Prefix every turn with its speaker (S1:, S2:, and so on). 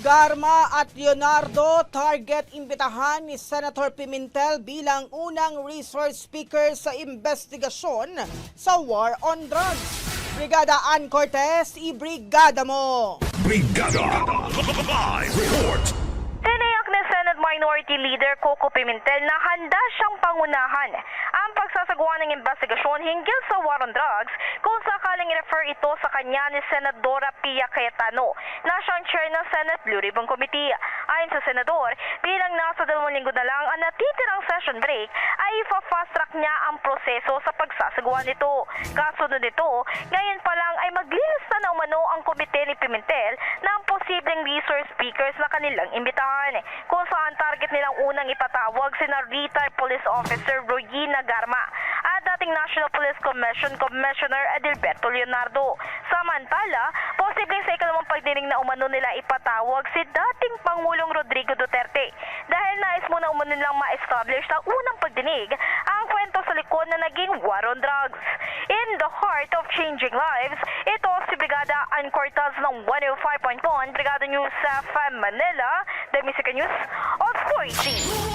S1: Garma at Leonardo target imbitahan ni Senator Pimentel bilang unang resource speaker sa investigasyon sa war on drugs. Brigada Ann Cortez, ibrigada mo!
S2: Brigada Live Report
S3: Minority Leader Coco Pimentel na handa siyang pangunahan ang pagsasagawa ng investigasyon hinggil sa war on drugs kung sakaling i-refer ito sa kanya ni Senadora Pia Cayetano na siyang chair ng Senate Blue Ribbon Committee. Ayon sa Senador, bilang nasa dalawang linggo na lang ang natitirang session break ay ipa-fast track niya ang proseso sa pagsasagawa nito. Kasunod nito, ngayon pa lang ay maglilista na umano ang komite ni Pimentel ng posibleng resource speakers na kanilang imbitahan retired police officer Regina Garma at dating National Police Commission Commissioner Adilberto Leonardo. Samantala, posibleng sa ikalawang pagdinig na umano nila ipatawag si dating Pangulong Rodrigo Duterte dahil nais muna umano nilang ma-establish sa unang pagdinig ang kwento sa likod na naging war on drugs. In the heart of changing lives, ito si Brigada Ann Cortez ng 105.1 Brigada News sa Manila, the Music News Authority.